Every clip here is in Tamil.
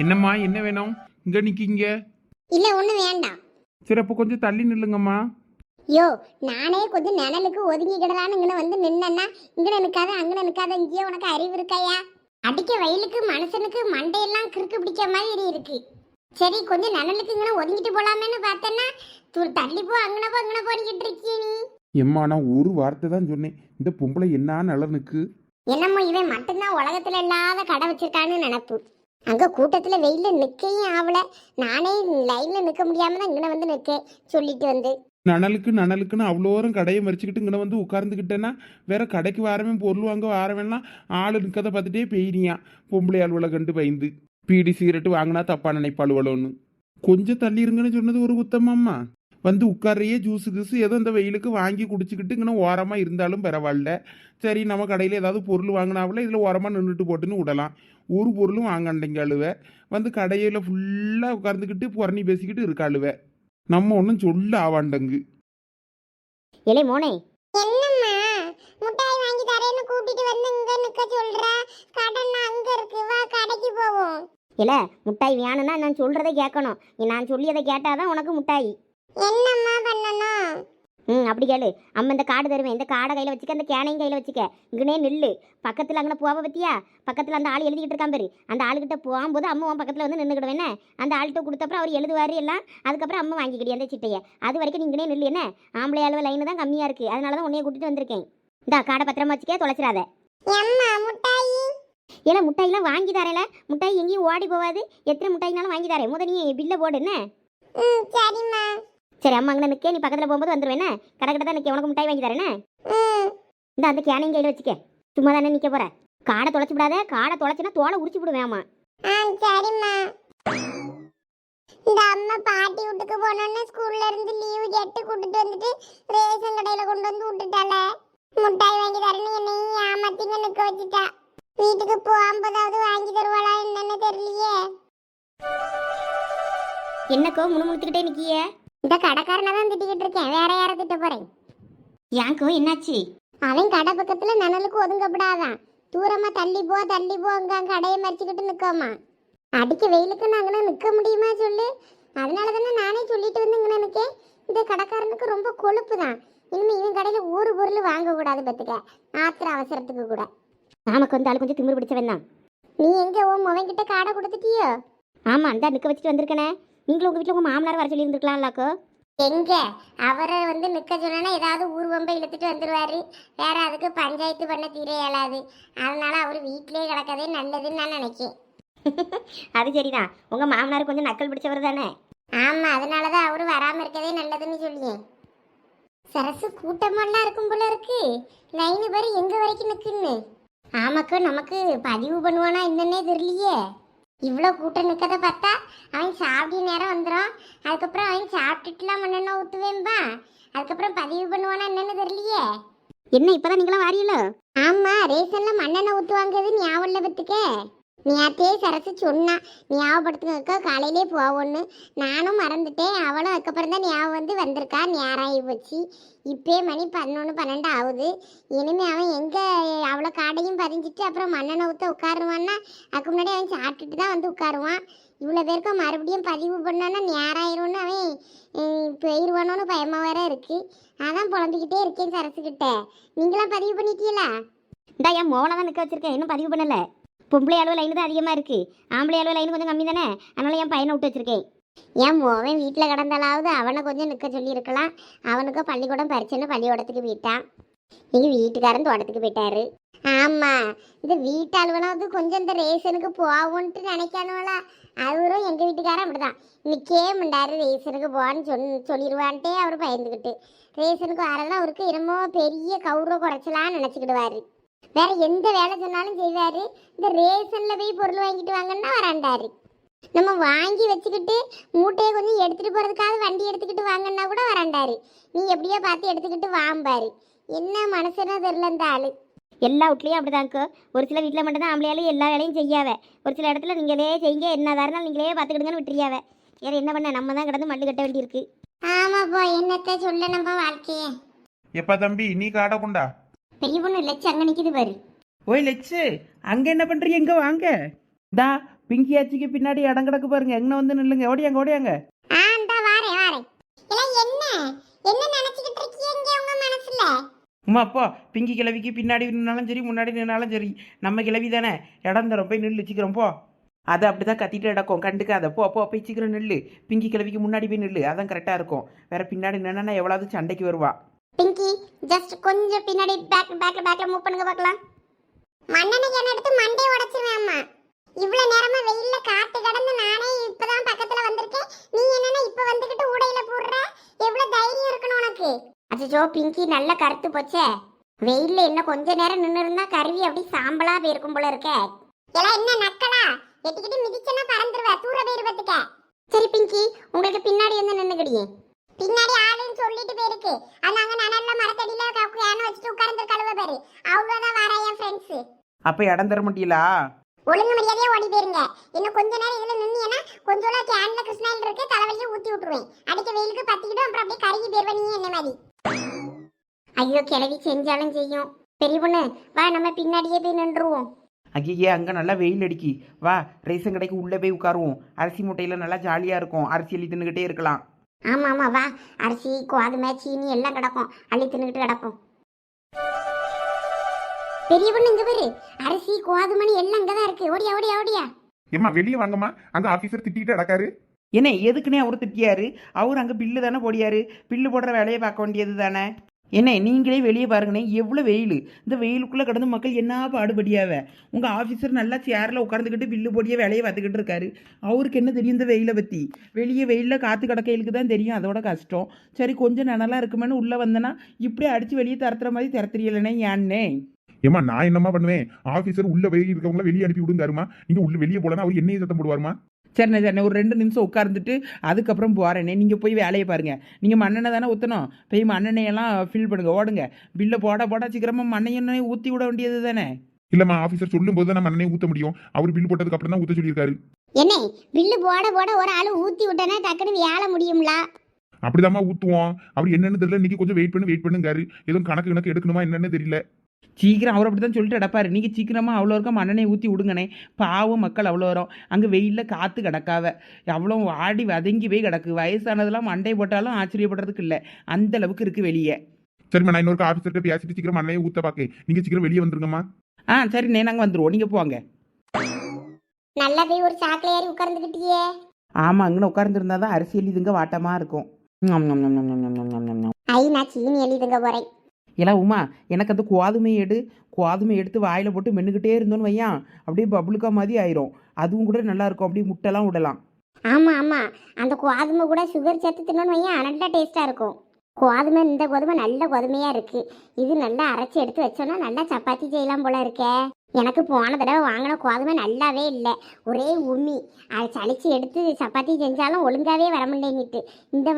என்னம்மா என்ன வேணும்? இங்க நிக்கீங்க. இல்ல ஒண்ணு வேண்டாம். சரி அப்போ கொஞ்சம் தள்ளி நில்லுங்கம்மா. யோ நானே கொஞ்சம் நிழலுக்கு ஒதுங்கி கிடலான்னு இங்கே வந்து நின்னா இங்கே நிற்காத அங்கே நிற்காத இங்கேயே உனக்கு அறிவு இருக்காயா? அடிக்க வெயிலுக்கு மனுஷனுக்கு மண்டையெல்லாம் கிறுக்கு பிடிக்க மாதிரி இருக்கு. சரி கொஞ்சம் நிழலுக்கு இங்கே ஒதுங்கிட்டு போலாமேன்னு பார்த்தேன்னா தூ தள்ளி போ அங்கன போ அங்கன போனிக்கிட்டு இருக்கிய நீ. எம்மா நான் ஒரு வார்த்தை தான் சொன்னேன். இந்த பொம்பளை என்ன நலனுக்கு என்னமோ இவன் மட்டும்தான் உலகத்துல இல்லாத கடை வச்சிருக்கான்னு நினப்பு. அங்க கூட்டத்துல வெயில்ல நிக்கையும் ஆவல. நானே லைன்ல நிக்க முடியாம தான் இங்கே வந்து நிக்க சொல்லிட்டு வந்து. நனலுக்கு நனலுக்குன்னு அவ்வளோரும் கடையை மறிச்சுக்கிட்டு இங்கே வந்து உட்கார்ந்துக்கிட்டேன்னா வேற கடைக்கு வாரமே பொருள் வாங்க வாரவன்லாம் ஆள் நிற்கதை பார்த்துட்டே பெய்யிறியான் பொம்பளை அலுவலை கண்டு பயந்து. பீடி சிகரெட்டு வாங்கினா தப்பா நினைப்பாளுவலோன்னு கொஞ்சம் தள்ளி இருங்கன்னு சொன்னது ஒரு குத்தமாம்மா வந்து உட்காரையே ஜூஸு கீஸு ஏதோ இந்த வெயிலுக்கு வாங்கி குடிச்சிக்கிட்டு இங்கே ஓரமாக இருந்தாலும் பரவாயில்ல. சரி நம்ம கடையில் ஏதாவது பொருள் வாங்கினாவில் இதில் ஓரமாக நின்றுட்டு போட்டுன்னு விடலாம். ஒரு பொருளும் வாங்கண்டீங்க அழுவ. வந்து கடையில் ஃபுல்லாக உட்கார்ந்துக்கிட்டு புறணி பேசிக்கிட்டு இருக்காளுவ நம்ம ஒன்றும் சொல்ல ஆவாண்டங்கு. இலை மோனே. என்னம்மா? முட்டாய் வாங்கி தரேன்னு கூட்டிட்டு வந்து இங்க நிக்க சொல்ற? கடன் அங்க இருக்கு. வா கடைக்கு போவோம். இல்ல முட்டாய் வேணும்னா நான் சொல்றதை கேட்கணும். நான் சொல்லியதை கேட்டாதான் உனக்கு முட்டாய். என்னம்மா பண்ணணும்? ம் அப்படி கேளு. அம்மா இந்த காடு தருவேன். இந்த காடை கையில் வச்சுக்க அந்த கேனையும் கையில் வச்சுக்க. இங்கனே நில்லு. பக்கத்தில் அங்கே போவ பத்தியா? பக்கத்தில் அந்த ஆள் எழுதிக்கிட்டு இருக்கான் பாரு. அந்த ஆளுகிட்ட போகும்போது அம்மா உன் பக்கத்தில் வந்து நின்றுக்கிடுவேன் அந்த ஆள்கிட்ட கொடுத்தப்பறம் அவர் எழுதுவாரு எல்லாம். அதுக்கப்புறம் அம்மா வாங்கிக்கிடி அந்த சிட்டையை. அது வரைக்கும் நீங்களே நில்லு. என்ன? ஆம்பளை அளவு லைன் தான் கம்மியாக இருக்குது அதனால தான் உன்னைய கூட்டிட்டு வந்திருக்கேன். இந்த காடை பத்திரமா வச்சுக்க தொலைச்சிடாத. ஏன்னா முட்டாயெல்லாம் வாங்கி தரல. முட்டாய் எங்கேயும் ஓடி போவாது. எத்தனை முட்டாயினாலும் வாங்கி தரேன். முத நீ பில்லை போடு என்ன? சரிம்மா. சரி அம்மா அங்கே நிற்க நீ பக்கத்தில் போகும்போது வந்துருவேன் கடை கடை தான் நிற்க உனக்கு முட்டாய் வாங்கி தரேனே இந்த அந்த கேனையும் கையில் வச்சுக்க. சும்மா தானே நிற்க போற. காடை தொலைச்சு விடாத காடை தொலைச்சுனா தோலை உரிச்சு விடுவேன் அம்மா சரிம்மா. இந்த அம்மா பாட்டி வீட்டுக்கு போனோன்னு ஸ்கூல்ல இருந்து லீவு கேட்டு கூட்டிட்டு வந்துட்டு ரேஷன் கடையில கொண்டு வந்து விட்டுட்டால முட்டாய் வாங்கி தரேன்னு என்னையும் ஏமாத்திங்க நிக்க வச்சுட்டா. வீட்டுக்கு போகும்போதாவது வாங்கி தருவாளா என்னன்னு தெரியலையே. என்னக்கோ முணுமுணுத்துக்கிட்டே நிக்கிய. இந்த கடைக்காரனை தான் திட்டிக்கிட்டு இருக்கேன். வேற யாரை திட்ட போறேன்? ஏன்க்கோ என்னாச்சு? அவன் கடை பக்கத்துல நனலுக்கு ஒதுங்கப்படாதான் தூரமா தள்ளி போ தள்ளி போ அங்க அங்க கடையை மறிச்சுக்கிட்டு நிக்கோமா? அடிக்க வெயிலுக்கு நாங்கன்னா நிக்க முடியுமா சொல்லு? அதனால தானே நானே சொல்லிட்டு வந்து இங்கே நிற்கேன் இந்த கடைக்காரனுக்கு ரொம்ப கொழுப்பு தான் இனிமே இவன் கடையில் ஒரு பொருள் வாங்கக்கூடாது பத்துக்க ஆத்திர அவசரத்துக்கு கூட. நமக்கு வந்து ஆளு கொஞ்சம் திமிரு பிடிச்சவன் தான். நீ எங்க உன் மவன் கிட்ட காடை கொடுத்துட்டியோ? ஆமா அந்த நிக்க வச்சுட்டு வந்திருக்கனே. நீங்களும் உங்க வீட்டில் உங்க மாமனார் வர சொல்லி இருந்திருக்கலாம்லாக்கோ எங்க? அவரை வந்து நிக்க சொன்னா ஏதாவது ஊர்வம்பை இழுத்துட்டு வந்துருவாரு. வேற அதுக்கு பஞ்சாயத்து பண்ண தீர இயலாது. அதனால அவர் வீட்டிலேயே கிடக்கதே நல்லதுன்னு நான் நினைக்கேன். அது சரிதான். உங்க மாமனார் கொஞ்சம் நக்கல் பிடிச்சவர் தானே? ஆமா அதனாலதான் அவரு வராம இருக்கதே நல்லதுன்னு சொல்லியேன் சரசு கூட்டமெல்லாம் இருக்கும் போல இருக்கு. லைனு பேர் எங்க வரைக்கும் நிக்குன்னு. ஆமாக்கா நமக்கு பதிவு பண்ணுவானா என்னன்னே தெரியலையே. இவ்வளோ கூட்டம் நிற்கத பார்த்தா அவன் சாப்பிட நேரம் வந்துடும் அதுக்கப்புறம் அவன் சாப்பிட்டுட்டுலாம் மண்ணெண்ணெய் ஊற்றுவேன்பா அதுக்கப்புறம் பதிவு பண்ணுவானா என்னன்னு தெரியலையே. என்ன இப்பதான் நீங்களாம் வாரியலோ ஆமா ரேஷன்ல மண்ணெண்ணெய் ஊற்றுவாங்கிறது ஞாபகம் இல்லை பத்துக்க. நேத்தே சரசு சொன்னா ஞாபகப்படுத்துங்க காலையிலே போவோன்னு நானும் மறந்துட்டேன். அவளும் அதுக்கப்புறம் தான் ஞாபகம் வந்து வந்திருக்கா. நேராகி போச்சு. இப்பே மணி பதினொன்று பன்னெண்டு ஆகுது. இனிமே அவன் எங்கே அவ்வளோ காடையும் பதிஞ்சிட்டு அப்புறம் மண்ணெண்ணெய் ஊற்ற உட்காருவான்னா அதுக்கு முன்னாடி அவன் சாப்பிட்டுட்டு தான் வந்து உட்காருவான். இவ்வளோ பேருக்கும் மறுபடியும் பதிவு பண்ணான்னா நேரம் அவன் போயிடுவானோன்னு பயமாக வேற இருக்குது அதான் புலம்பிக்கிட்டே இருக்கேன் சரசுக்கிட்ட நீங்களாம் பதிவு பண்ணிட்டீங்களா? இந்தா என் மோளை தான் நிற்க வச்சுருக்கேன். இன்னும் பதிவு பண்ணலை. பொம்பளை அளவு லைன் தான் அதிகமாக இருக்கு. ஆம்பளை அளவு லைன் கொஞ்சம் கம்மி தானே? அதனால் என் பையனை விட்டு வச்சிருக்கேன். என் மோவன் வீட்டில் கிடந்தாலாவது அவனை கொஞ்சம் நிற்க சொல்லியிருக்கலாம். அவனுக்கு பள்ளிக்கூடம் பறிச்சுன்னு பள்ளிக்கூடத்துக்கு போயிட்டான். எங்கள் வீட்டுக்காரன் தோட்டத்துக்கு போயிட்டாரு. ஆமாம் இந்த வீட்டாளுவனாவது கொஞ்சம் இந்த ரேஷனுக்கு போவோன்ட்டு நினைக்கானுவலா அவரும் எங்கள் வீட்டுக்காரன் அப்படிதான். நிற்கே முண்டாரு ரேஷனுக்கு போவான்னு சொன் சொல்லிடுவான்ட்டே அவர் பயந்துக்கிட்டு ரேஷனுக்கு வரதான் அவருக்கு என்னமோ பெரிய கௌரவ குறைச்சலான்னு நினச்சிக்கிடுவாரு. வேற எந்த வேலை சொன்னாலும் செய்வாரு. இந்த ரேஷன்ல போய் பொருள் வாங்கிட்டு வாங்கன்னா வராண்டாரு. நம்ம வாங்கி வச்சுக்கிட்டு மூட்டையை கொஞ்சம் எடுத்துட்டு போறதுக்காக வண்டி எடுத்துக்கிட்டு வாங்கன்னா கூட வராண்டாரு. நீ எப்படியோ பார்த்து எடுத்துக்கிட்டு வாம்பாரு என்ன மனசுன்னு தெரியல இந்த ஆளு. எல்லா வீட்லேயும் அப்படிதான்க்கோ ஒரு சில வீட்டில் மட்டும்தான் ஆம்பளையாலும் எல்லா வேலையும் செய்யாவ. ஒரு சில இடத்துல நீங்களே செய்யுங்க என்ன இருந்தாலும் நீங்களே பார்த்துக்கிடுங்கன்னு விட்டுறியாவ. வேற என்ன பண்ண? நம்ம தான் கிடந்து மல்லு கட்ட வேண்டியிருக்கு. ஆமாப்பா என்னத்த சொல்ல நம்ம வாழ்க்கையே. எப்பா தம்பி நீ காடை கொண்டா. பெரிய பொண்ணு லட்சம் அங்கே நிற்கிது பாரு. ஓய் லெச்சு அங்க என்ன பண்றீங்க? இங்க வாங்க. தா பிங்கி ஆச்சிக்கு பின்னாடி இடம் கிடக்கு பாருங்க. எங்கே வந்து நில்லுங்க. ஓடியாங்க ஓடியாங்க. ஆ இந்த வாரேன் வாரேன். எல்லாம் என்ன? என்ன நினைச்சுக்கிட்டு இருக்கீங்க உங்க மனசுல? உமா அப்பா பிங்கி கிழவிக்கு பின்னாடி நின்னாலும் சரி முன்னாடி நின்னாலும் சரி. நம்ம கிழவி தானே. இடம் தரோம் போய் நில்லு சீக்கிரம் போ. அது அப்படி தான் கத்திட்டு கிடக்கும். கண்டுக்காத. போ போ போய் சீக்கிரம் நில்லு. பிங்கி கிழவிக்கு முன்னாடி போய் நில்லு. அதான் கரெக்டாக இருக்கும். வேற பின்னாடி நின்னா எவ்வளவு சண்டைக்கு வருவா. பிங்கி ஜஸ்ட் கொஞ்சம் பின்னாடி பேக் பேக்ல பேக்ல மூவ் பண்ணுங்க பார்க்கலாம். மண்ணெண்ணெய் என்ன எடுத்து மண்டே உடைச்சிருவேன் அம்மா. இவ்வளவு நேரமா வெயில்ல காத்து கடந்து நானே இப்பதான் பக்கத்துல வந்திருக்கேன். நீ என்னன்னா இப்ப வந்துகிட்டு ஊடையில போடுற? எவ்வளவு தைரியம் இருக்கணும் உனக்கு? அச்சோ பிங்கி நல்ல கருத்து போச்சே. வெயில்ல இன்னும் கொஞ்ச நேரம் நின்று இருந்தா கருவி அப்படி சாம்பலா போயிருக்கும் போல இருக்க. எல்லாம் என்ன நக்கலா? எட்டிக்கிட்டு மிதிச்சனா பறந்துருவ தூர போயிருவதுக்க சரி பிங்கி உங்களுக்கு பின்னாடி வந்து நின்னுக்கிடியே. பின்னாடி ஆளுன்னு சொல்லிட்டு போயிருக்கு. அது அங்க நனல்ல மரத்தடியில கேன் வச்சுட்டு உட்கார்ந்து கழுவ பாரு. அவ்வளவுதான் வர என் ஃப்ரெண்ட்ஸ் அப்போ இடம் தர மாட்டீங்களா? ஒழுங்கு மரியாதையா ஓடி போயிருங்க. இன்னும் கொஞ்ச நேரம் இதுல நின்னீங்கன்னா கொஞ்சோட கேன்ல கிருஷ்ணாயில் இருக்கு தலைவலியை ஊத்தி விட்டுருவேன். அடிக்க வெயிலுக்கு பத்திக்கிடும் அப்புறம் அப்படியே கருகி போயிருவ நீ என்ன மாதிரி. ஐயோ கிளவி செஞ்சாலும் செய்யும். பெரிய பொண்ணு வா நம்ம பின்னாடியே போய் நின்றுவோம். ஐயே அங்கே நல்லா வெயில் அடிக்கி. வா ரேஷன் கடைக்கு உள்ளே போய் உட்காருவோம். அரிசி மூட்டையில் நல்லா ஜாலியாக இருக்கும். அரிசி தின்னுக்கிட்டே இருக்கலாம். ஆமா ஆமா வா. அரிசி கோதுமை சீனி எல்லாம் கிடக்கும். அள்ளி தின்னுக்கிட்டு கிடக்கும் பெரிய பொண்ணு இங்க பாரு. அரிசி கோதுமணி எல்லாம் இங்கதான் இருக்கு. ஓடியா ஓடியா ஓடியா. ஏம்மா வெளியே வாங்கம்மா. அந்த ஆபீசர் திட்டிட்டு அடக்காரு என்ன எதுக்குன்னே அவர் திட்டியாரு. அவர் அங்கே பில்லு தானே போடியாரு. பில்லு போடுற வேலையை பார்க்க வேண்டியது தானே என்ன நீங்களே வெளியே பாருங்கண்ணே எவ்வளோ வெயில். இந்த வெயிலுக்குள்ளே கிடந்து மக்கள் என்ன பாடுபடியாவ? உங்கள் ஆஃபீஸர் நல்லா சேரில் உட்காந்துக்கிட்டு பில்லு பொடியே வேலையை பார்த்துக்கிட்டு இருக்காரு. அவருக்கு என்ன தெரியும் இந்த வெயிலை பற்றி வெளியே வெயிலில் காற்று கிடக்கையிலுக்கு தான் தெரியும் அதோட கஷ்டம். சரி கொஞ்சம் நனலாக இருக்குமேனு உள்ளே வந்தேன்னா இப்படியே அடித்து வெளியே திறத்துற மாதிரி திறத்துறீங்களே ஏன்னே ஏம்மா நான் என்னம்மா பண்ணுவேன்? ஆஃபீஸர் உள்ள வெளியே இருக்கவங்கள வெளியே அனுப்பி விடுங்காருமா நீங்கள் உள்ள வெளியே போலனா அவர் என்னையே சத்தம் போடுவாருமா சரிண்ணே சரிண்ணே ஒரு ரெண்டு நிமிஷம் உட்கார்ந்துட்டு அதுக்கப்புறம் போகிறேனே நீங்கள் போய் வேலையை பாருங்கள் நீங்கள் மண்ணெண்ணெய் தானே ஊற்றணும் போய் மண்ணெண்ணெயெல்லாம் ஃபில் பண்ணுங்க ஓடுங்க. பில்லை போட போட சீக்கிரமாக மண்ணெண்ணெய் ஊற்றி விட வேண்டியது தானே? இல்லம்மா ஆபீசர் சொல்லும் போது தான் நம்ம அண்ணனே ஊத்த முடியும். அவர் பில் போட்டதுக்கு அப்புறம் தான் ஊத்த சொல்லியிருக்காரு. என்ன பில்லு போட போட ஒரு ஆளு ஊத்தி விட்டனா டக்குன்னு வேலை முடியும்ல? அப்படிதாம்மா ஊத்துவோம். அவர் என்னன்னு தெரியல. இன்னைக்கு கொஞ்சம் வெயிட் பண்ணி வெயிட் பண்ணுங்காரு. எதுவும் கணக்கு கணக்கு எடுக்கணுமா என்னன்னு தெரியல. சீக்கிரம் அவர் அப்படி தான் சொல்லிட்டு கிடப்பாரு. நீங்கள் சீக்கிரமாக அவ்வளோ இருக்க மண்ணெண்ணை ஊற்றி விடுங்கண்ணே. பாவம் மக்கள் அவ்வளோ வரும். அங்கே வெயிலில் காற்று கிடக்காவ. அவ்வளோ வாடி வதங்கி போய் கிடக்கு. வயசானதெல்லாம் மண்டை போட்டாலும் ஆச்சரியப்படுறதுக்கு இல்லை. அந்த அளவுக்கு இருக்குது வெளியே. சரிம்மா நான் இன்னொரு ஆஃபீஸர்கிட்ட பேசிட்டு சீக்கிரம் மண்ணை ஊற்ற பார்க்க நீங்கள் சீக்கிரம் வெளியே வந்துருங்கம்மா. ஆ சரிண்ணே. நாங்கள் வந்துடுவோம் நீங்கள் போங்க. நல்லா போய் ஒரு சாக்கில் ஏறி உட்கார்ந்துக்கிட்டியே ஆமாம் அங்கே உட்கார்ந்துருந்தா தான் அரிசி எழுதுங்க வாட்டமாக இருக்கும். ஐ நான் சீனி எழுதுங்க போகிறேன் இல்லை உமா எனக்கு அந்த கோதுமை எடு. கோதுமை எடுத்து வாயில் போட்டு மென்னுக்கிட்டே இருந்தோன்னு வையான் அப்படியே பபுளுக்கா மாதிரி ஆயிரும். அதுவும் கூட நல்லா இருக்கும். அப்படியே முட்டைலாம் விடலாம். ஆமாம் ஆமாம் அந்த கோதுமை கூட சுகர் சேர்த்து தின்னோன்னு வையன் நல்லா டேஸ்ட்டாக இருக்கும். கோதுமை இந்த கோதுமை நல்ல கோதுமையாக இருக்குது இது நல்லா அரைச்சி எடுத்து வச்சோன்னா நல்லா சப்பாத்தி செய்யலாம் போல இருக்கே. எனக்கு போன தடவை வாங்கின கோதுமை நல்லாவே இல்லை. ஒரே உமி. அதை சளிச்சு எடுத்து சப்பாத்தி செஞ்சாலும் ஒழுங்காகவே வர முடியேன்னுட்டு இந்த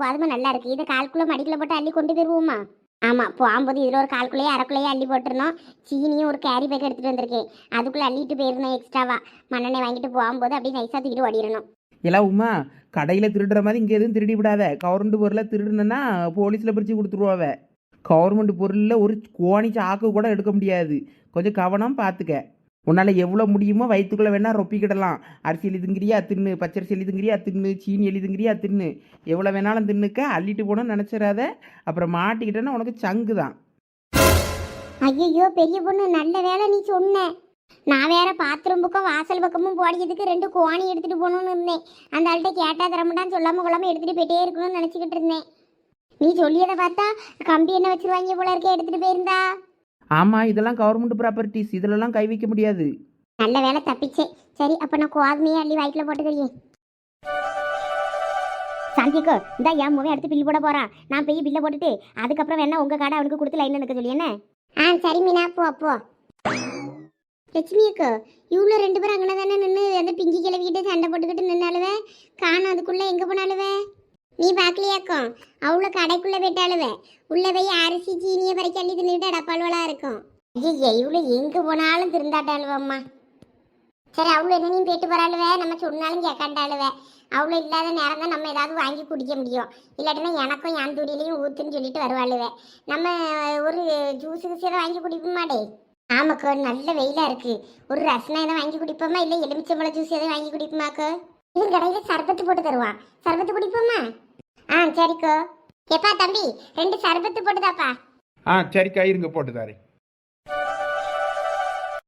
கோதுமை நல்லா இருக்குது இதை கால்குள்ளே மடிக்கில் போட்டு அள்ளி கொண்டு போயிடுவோமா ஆமாம் போகும்போது இதில் ஒரு கால்குள்ளேயே அரைக்குள்ளேயே அள்ளி போட்டுருந்தோம் சீனியும் ஒரு கேரி பேக் எடுத்துகிட்டு வந்திருக்கேன் அதுக்குள்ளே அள்ளிட்டு போயிருந்தேன் எக்ஸ்ட்ராவா மண்ணெண்ணெய் வாங்கிட்டு போகும்போது அப்படியே நைஸாக தூக்கிட்டு ஓடிடணும். எல்லாம் உமா கடையில் திருடுற மாதிரி இங்கே எதுவும் திருடி விடாத. கவர்மெண்ட் பொருளை திருடுனா போலீஸில் பிரித்து கொடுத்துருவாவ. கவர்மெண்ட் பொருளில் ஒரு கோணி சாக்கு கூட எடுக்க முடியாது. கொஞ்சம் கவனம் பார்த்துக்க உன்னால் எவ்வளோ முடியுமோ வயிற்றுக்குள்ளே வேணால் ரொப்பிக்கிடலாம். அரிசி எழுதுங்கிறியா தின்னு. பச்சரிசி எழுதுங்கிறியா தின்னு. சீனி எழுதுங்கிறியா தின்னு. எவ்வளோ வேணாலும் தின்னுக்க அள்ளிட்டு போகணும்னு நினச்சிடாத. அப்புறம் மாட்டிக்கிட்டேன்னா உனக்கு சங்கு தான். ஐயோ பெரிய பொண்ணு நல்ல வேலை நீ சொன்ன. நான் வேற பாத்ரூம் பக்கம் வாசல் பக்கமும் போடிக்கிறதுக்கு ரெண்டு கோணி எடுத்துட்டு போகணும்னு இருந்தேன். அந்த ஆள்கிட்ட கேட்டா தரமாட்டான்னு சொல்லாம கொள்ளாம எடுத்துட்டு போயிட்டே இருக்கணும்னு நினச்சிக்கிட்டு இருந்தேன். நீ சொல்லியதை பார்த்தா கம்பி என்ன வச்சிருவாங்க போல இருக்க எடுத்துட்டு போயிருந்தா. ஆமாம் இதெல்லாம் கவர்மெண்ட் ப்ராப்பர்ட்டிஸ் இதிலெல்லாம் கை வைக்க முடியாது. நல்ல வேலை தப்பிச்சே. சரி அப்ப நான் கோதுமையை அள்ளி வயிற்றுல போட்டுக்கிறேன். சாந்திக்கோ இந்த என் மூவே எடுத்து பில் போட போறான் நான் போய் பில்லை போட்டுட்டு அதுக்கப்புறம் வேணா உங்க கடை அவனுக்கு கொடுத்து லைன்ல நிற்க சொல்லி என்ன? ஆ சரி மீனா போ போ. லட்சுமி அக்கா இவ்வளோ ரெண்டு பேரும் அங்கே தானே நின்று அந்த பிங்கி கிளவிக்கிட்டு சண்டை போட்டுக்கிட்டு நின்னாலுவே காணும் அதுக்குள்ளே எங்கே போனாலுவே நீ பார்க்கலையாக்கோ அவ்வளோ கடைக்குள்ளே போயிட்டாலுவே உள்ளே போய் அரிசி சீனியை பறிக்க அள்ளி தின்னுட்டு அடப்பாளுவலா இருக்கும். ஐயா இவ்வளோ எங்கே போனாலும் திருந்தாட்டாளுவம்மா. சரி அவ்வளோ என்ன நீ போயிட்டு போறாளுவே. நம்ம சொன்னாலும் கேட்காண்டாளுவே. அவ்வளோ இல்லாத நேரம் தான் நம்ம ஏதாவது வாங்கி குடிக்க முடியும். இல்லாட்டினா எனக்கும் என் துடியிலையும் ஊத்துன்னு சொல்லிட்டு வருவாளுவே. நம்ம ஒரு ஜூஸு கீஸ் வாங்கி குடிப்போமாடே? ஆமாக்கோ நல்ல வெயிலாக இருக்குது ஒரு ரசனை எதாவது வாங்கி குடிப்போமா? இல்லை எலுமிச்சம்பழ ஜூஸ் எதாவது வாங்கி குடிப்போமாக்கோ? இது கடையில சர்பத்து போட்டு தருவான் சர்பத்து குடிப்போமா? ஆ சரிக்கோ. எப்பா தம்பி ரெண்டு சர்பத்து போட்டுதாப்பா. ஆ சரிக்கா இருங்க போட்டு தரேன்.